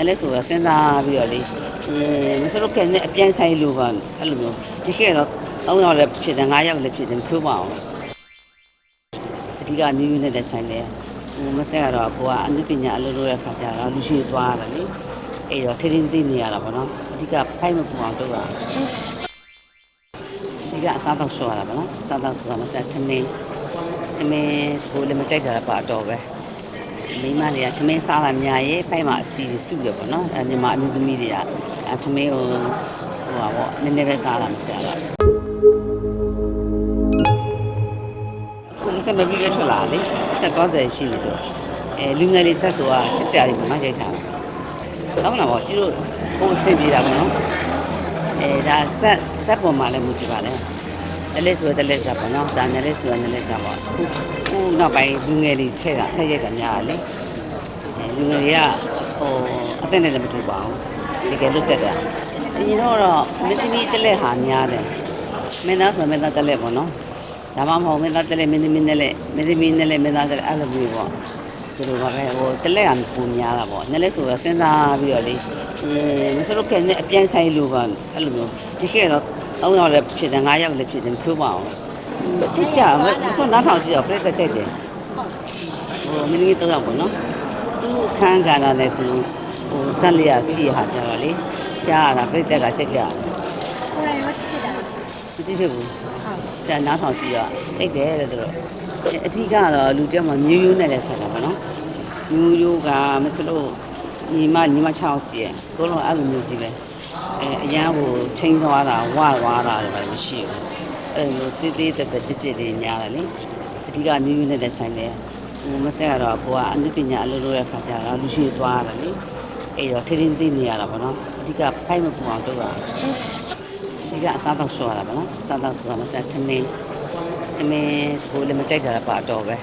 ည်းလဲဆိုတော့စဉ်းစားပြီးတော့လေအင်းမစလို့ခဲနဲ့အပြိုင်ဆိုင်လို့ပါအဲ့လိုမျိုးဒီခေတ်တော့3ယောက်လည်းဖြစ်တယ်5ယောက်လည်းဖြစ်တယ်မဆိုးပါအောင်အဓိကမျိုးမျိုးနဲ့လည်းဆိုင်တယ်ဟိုမဆက်ကတော့ကိုကအနုပညာအလုပ်လုပ်တဲ့ခါကျတော့လူရှိသွားရတယ်လေအဲ့တော့ထိထိသိနေရတာပေါ့နော်အဓိကဖိုက်မပူအောင်လုပ်ရအဓိကအစားတော့ရှော့ရတာပေါ့နော်အစားတော့ဆိုတာမဆက်ထမင်းထမင်းကိုလည်းမကြိုက်တာပါတော့ပဲ မိန်းမတွေကထမင်းစားတာများရဲ့ဖိုက်မှာအစီစုရပေါ့နော်အဲမြန်မာအမျိုးသမီးတွေကအဲထမင်းကိုဟိုပါပေါ့နည်းနည်းပဲစားတာမစားတာခုမစမပြီးရထွက်လာလေဆက်သွားတယ်ရှိနေတော့အဲလူငယ်လေးဆက်ဆိုတာချစ်စရာတွေမရိုက်ထားတာကောင်းလာပေါ့ကျတို့ဟိုအဆင်ပြေတာပေါ့နော်အဲဒါဆက်ဆက်ပေါ်မှာလည်းမူတည်ပါလေ တလက်ဆိုတလက်စားပေါ့နော်ဒါနဲ့လက်ဆိုနဲ့လက်စားပေါ့ခုခုနောက်ပိုင်းလူငယ်တွေထည့်တာထည့်ရိုက်တာများတယ်လေအဲလူငယ်တွေကဟိုအသက်နဲ့လည်းမတူပါဘူးတကယ်လွတ်တက်တာအရင်တော့တော့မင်းသမီးတက်လက်ဟာများတယ်မင်းသားဆိုမင်းသားတက်လက်ပေါ့နော်ဒါမှမဟုတ်မင်းသားတက်လက်မင်းသမီးနဲ့လက်မင်းသမီးနဲ့လက်မင်းသားတက်လက်အဲ့လိုမျိုးပေါ့ဒီလိုပါပဲဟိုတက်လက်ကပုံများတာပေါ့နဲ့လက်ဆိုတော့စဉ်းစားပြီးတော့လေအင်းမစလို့ခဲနဲ့အပြိုင်ဆိုင်လို့ပါအဲ့လိုမျိုးဒီခေတ်တော့ 3ယောက်လည်းဖြစ်တယ်5ယောက်လည်းဖြစ်တယ်မဆိုးပါအောင်ချစ်ကြမဆိုနားထောင်ကြည့်တော့ပြည့်တဲ့ကြိုက်တယ်ဟိုမင်းသမီးတော့ပေါ့နော်သူခန်းကလာလည်းသူဟိုဆက်လျက်ရှိရဟာကြတော့လေကြားရတာပြိတ္တကကြက်ကြကိုယ်တိုင်ရောချစ်တာရှိမကြည့်ဖြစ်ဘူးဟုတ်စံနားထောင်ကြည့်ရကြိတ်တယ်တဲ့တော့အဓိကတော့လူတယောက်မှမျိုးရိုးနဲ့လည်းဆက်တာပေါ့နော်မျိုးရိုးကမစလို့ညီမညီမချောင်းကြည့်ရကိုလုံးအဲ့လိုမျိုးကြည့်ပဲ အဲအရန်ဟိုချိန်သွားတာဝသွားတာလည်းမရှိဘူးအဲ့လိုတေးသေးတက်တက်ကြစ်ကြစ်လေးများတယ်လေအဓိကမျိုးရိုးနဲ့လည်းဆိုင်တယ်ဟိုမဆက်ကတော့ကိုကအနုပညာအလုပ်လုပ်တဲ့ခါကျတော့လူရှိသွားရတယ်လေအဲ့တော့ထိထိသိနေရတာပေါ့နော်အဓိကဖိုက်မပူအောင်လုပ်ရအဓိကအစားတော့ရှော့ရတာပေါ့နော်အစားတော့ဆိုတာမဆက်ထမင်းထမင်းကိုလည်းမကြိုက်တာပါတော့ပဲ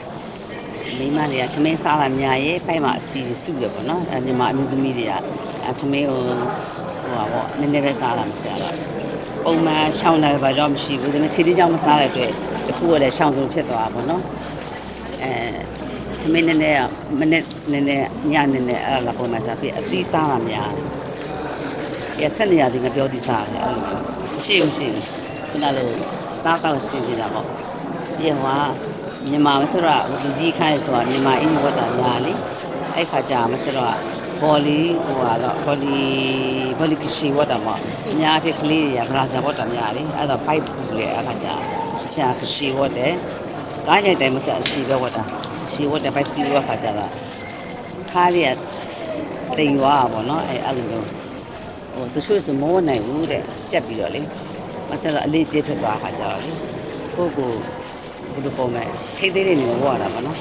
မိန်းမတွေကထမင်းစားတာများရဲ့ဖိုက်မှာအစီစုရပေါ့နော်အဲမြန်မာအမျိုးသမီးတွေကအဲထမင်းကို ဟိုပါပေါ့နည်းနည်းပဲစားတာမဆက်တော့ပုံမှန်ရှောင်းတယ်ဘာကြောင့်မရှိဘူးဒါပေမဲ့ခြေလေးကြောင့်မစားတဲ့အတွက်တခုကလည်းရှောင်းသူဖြစ်သွားတာပေါ့နော်အဲသမင်းနဲ့နဲ့ကမနဲ့နဲ့နဲ့ညနဲ့နဲ့အဲ့ဒါလာပုံမှန်စားပြီးအသီးစားတာများတယ်။ရဆက်နေရတယ်ငါပြောသီးစားတယ်အဲ့လိုမျိုးမရှိဘူးရှိဘူးခုနလိုစားတော့စင်ကြတာပေါ့။ဒီဟွာမြန်မာမဆိုတော့လူကြီးခိုင်းဆိုတာမြန်မာအင်းဝတ်တာများလေ။အဲ့ခါကြာမဆိုတော့ ဘော်လီဟိုကတော့ဘော်လီဘော်လီကရှိဝတ်တာပေါ့။အများအဖြစ်ကလေးတွေကဘရာဇာဝတ်တာများလေ။အဲ့တော့ဖိုက်ပူလေအဲ့ခါကြာဆရာကရှိဝတ်တယ်။ကားကြိုက်တိုင်းမဆက်အစီပဲဝတ်တာအစီဝတ်တယ်ပဲစီဝတ်ခါကြတာခါးလေးကတိမ်သွားတာပေါ့နော်အဲအဲ့လိုမျိုးဟိုတချို့ဆိုမဝတ်နိုင်ဘူးတဲ့ကြက်ပြီးတော့လေမဆက်တော့အလေးကျေးဖြစ်သွားခါကြတော့လေကိုယ့်ကိုဘယ်လိုပုံမဲ့ထိတ်သေးလေးနေဝတ်ရတာပေါ့နော်